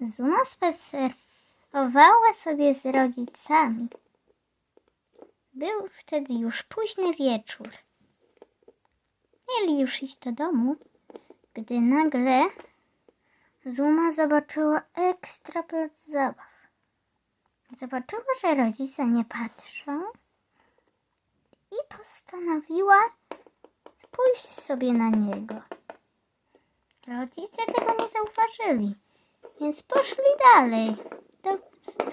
Zuma spacerowała sobie z rodzicami. Był wtedy już późny wieczór. Mieli już iść do domu, gdy nagle Zuma zobaczyła ekstra plac zabaw. Zobaczyła, że rodzice nie patrzą i postanowiła pójść sobie na niego. Rodzice tego nie zauważyli, więc poszli dalej. Do,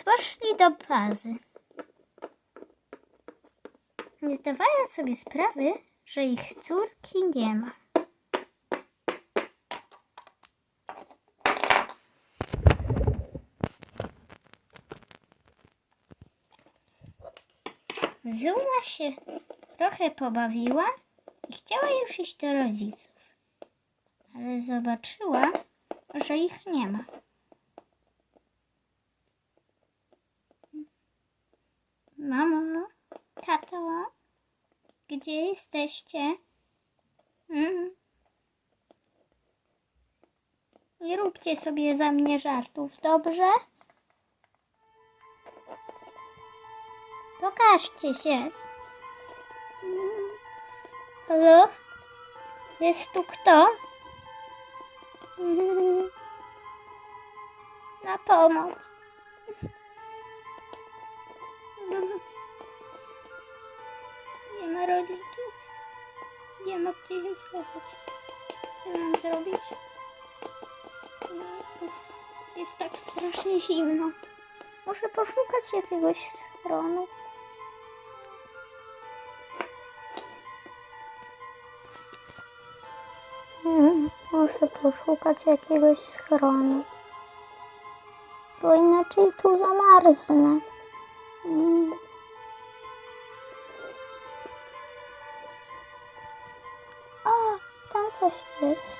poszli do bazy. Nie zdawając sobie sprawy, że ich córki nie ma. Zuma się trochę pobawiła i chciała już iść do rodziców, ale zobaczyła, że ich nie ma. Gdzie jesteście? Mm. Nie róbcie sobie za mnie żartów, dobrze? Pokażcie się. Halo? Jest tu kto? Na pomoc. Ma rodziców. Nie ma gdzie się schować. Co mam zrobić? No, jest tak strasznie zimno. Muszę poszukać jakiegoś schronu. Mm, Muszę poszukać jakiegoś schronu. Bo inaczej tu zamarznę. Mm. Coś jest.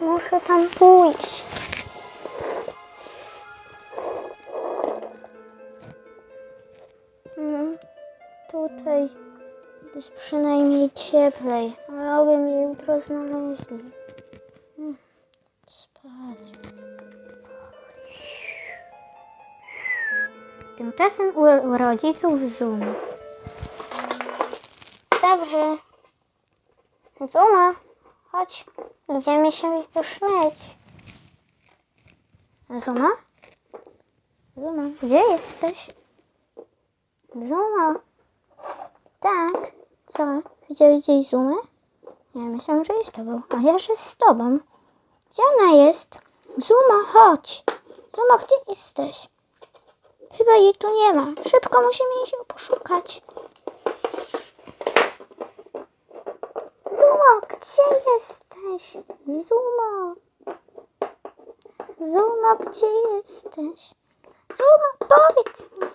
Muszę tam pójść. Mm, Tutaj jest przynajmniej cieplej, ale oby mnie jutro znaleźli. Mm, Spać. Tymczasem u, u rodziców Zuma. Dobrze. Zuma, chodź. Idziemy się już myć. Zuma? Zuma, gdzie jesteś? Zuma. Tak. Co? Widziałeś gdzieś Zumę? Ja myślałam, że jest z tobą. A ja, że z tobą. Gdzie ona jest? Zuma, chodź. Zuma, gdzie jesteś? Chyba jej tu nie ma. Szybko musimy jej poszukać. Gdzie jesteś? Zumo. Zumo, gdzie jesteś? Zumo, powiedz mi.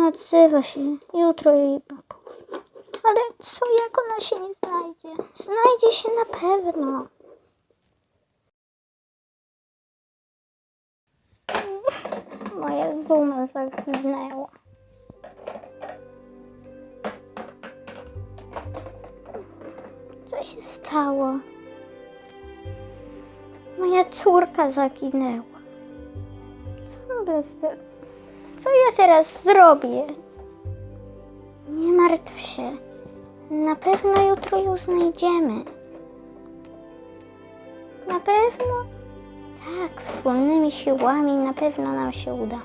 Nie się. Jutro jej popuszczę. Ale co, jak ona się nie znajdzie? Znajdzie się na pewno. Moja zuma zaginęła. Się stało? Moja córka zaginęła. Co, zro- Co ja teraz zrobię? Nie martw się. Na pewno jutro ją znajdziemy. Na pewno? Tak, wspólnymi siłami na pewno nam się uda.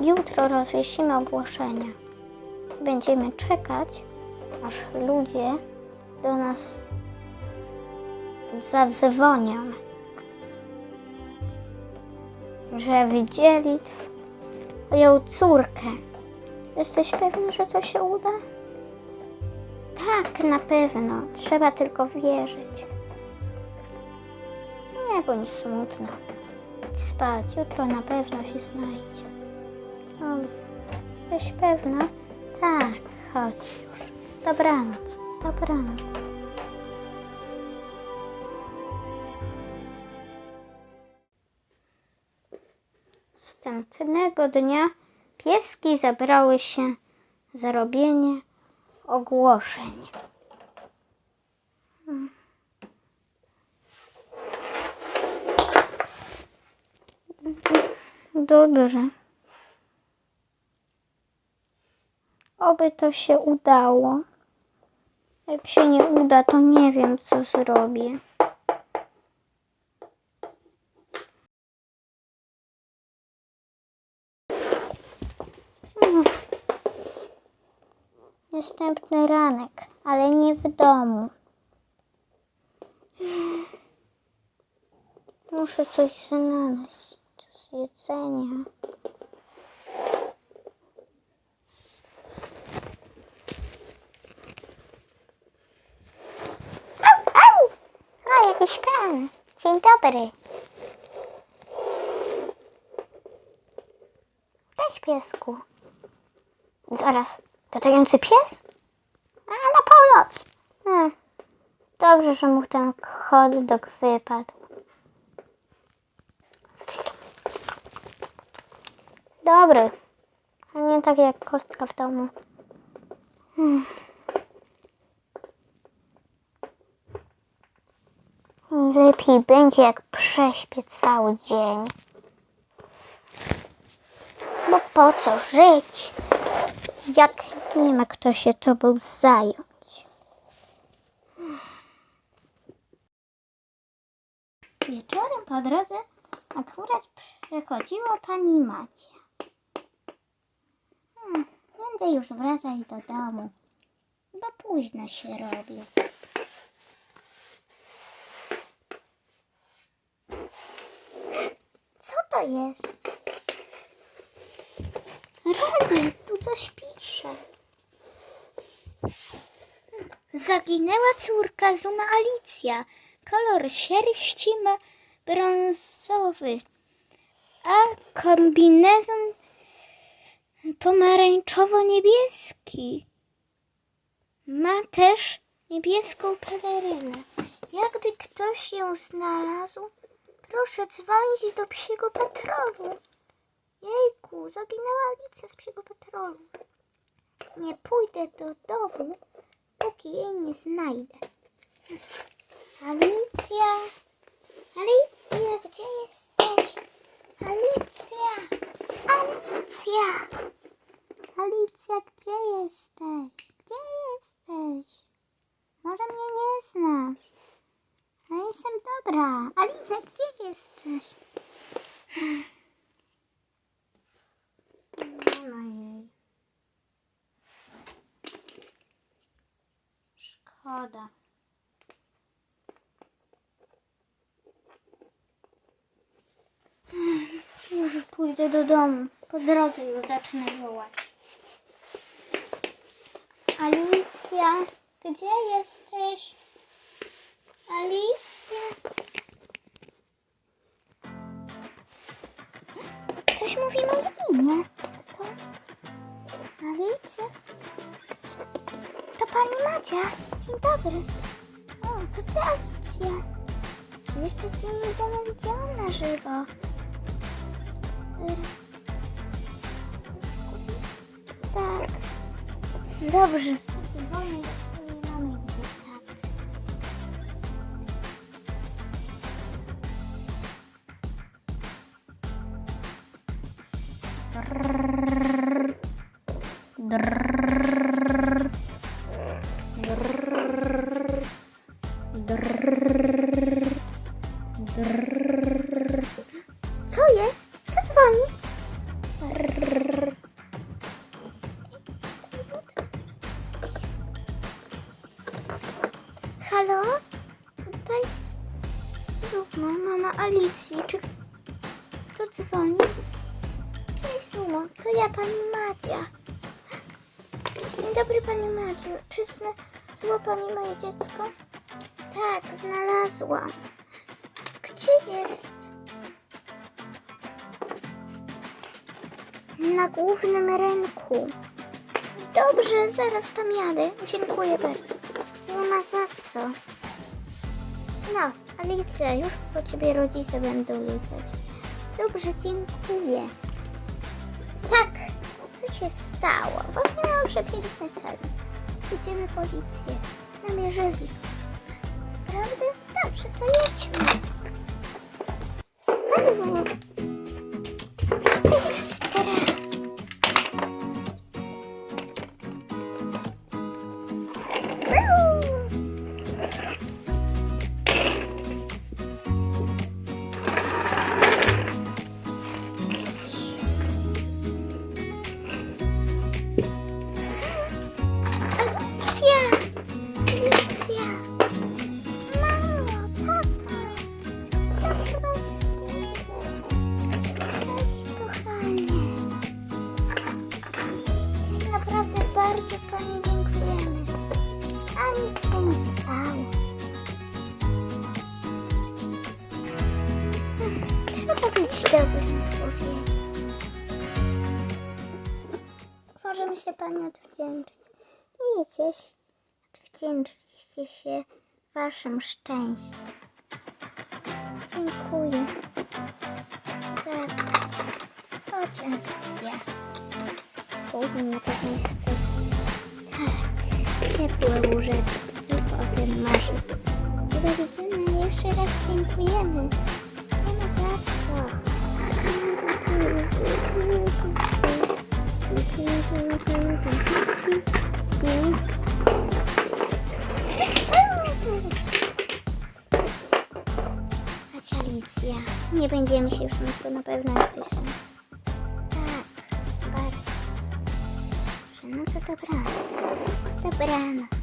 Jutro rozwiesimy ogłoszenia. Będziemy czekać, aż ludzie do nas zadzwonią, że widzieli twoją córkę. Jesteś pewny, że to się uda? Tak, na pewno. Trzeba tylko wierzyć. Nie bądź smutna. Idź spać. Jutro na pewno się znajdzie. O, jesteś pewna? Tak, chodź już. Dobranoc. Dobranoc. Następnego dnia pieski zabrały się za robienie ogłoszeń. dobrze. Oby to się udało. Jak się nie uda, to nie wiem, co zrobię. Następny ranek, ale nie w domu. Muszę coś znaleźć z jedzenia. O, jakiś pan. Dzień dobry. Cześć, piesku. Zaraz, latający pies? A, na północ. Hmm. Dobrze, że mu ten hot dog wypadł. Dobry. A nie tak jak kostka w domu. Hmm. Lepiej będzie, jak prześpię cały dzień. Bo po co żyć, jak nie ma kto się tobą zająć? Wieczorem po drodze akurat przechodziła pani Macia. Hmm, będę już wracać do domu, bo późno się robi. Co to jest? Rady, tu coś pisze. Zaginęła córka Zuma Alicja. Kolor sierści ma brązowy, a kombinezon pomarańczowo-niebieski. Ma też niebieską pelerynę. Jakby ktoś ją znalazł, proszę dzwonić do psiego patrolu. Jejku, zaginęła Alicja z psiego patrolu. Nie pójdę do domu, póki jej nie znajdę. Alicja, Alicja, gdzie jesteś? Alicja, Alicja, Alicja, gdzie jesteś? Gdzie jesteś? Może mnie nie znasz. Ja jestem dobra. Alicja, gdzie jesteś? Szkoda. Już pójdę do domu. Po drodze już zacznę wołać. Alicja, gdzie jesteś? Alicja? Ktoś mówi moje imię. Alicja? To pani Macia. Dzień dobry. O, to ty Alicja. Czy jeszcze cię nigdy nie widziałam na żywo? Tak. Dobrze. Zadzwonię Co jest? Co dzwoni? Halo? Tutaj Zuma, mama Alicji. Czy kto dzwoni? Cześć Zumo, to ja pani Madzia. Dzień dobry pani Madziu. Czy znalazła pani moje dziecko? Tak, znalazłam. Gdzie jest? Na głównym rynku. Dobrze, zaraz tam jadę. Dziękuję bardzo. Nie ma za co. No, Alicja, już po ciebie rodzice będą jechać. Dobrze, dziękuję. Co się stało? Właśnie miałam przepiękne sen. Idziemy policję. Namierzyli. Prawda? Dobrze, to jedźmy. Się Pani odwdzięczyć. Wiecie, odwdzięczyliście się Waszym szczęściem. Dziękuję. Za co? Chodź, Alicja. Południe pewnie stać. Tak, ciepłe łóżeczko, tylko o tym marzy. Do widzenia, jeszcze raz dziękujemy. Nie za co. Chodź Alicja, nie będziemy się już nigdy na pewno jesteś. Tak, bardzo. No to dobranoc. Dobranoc.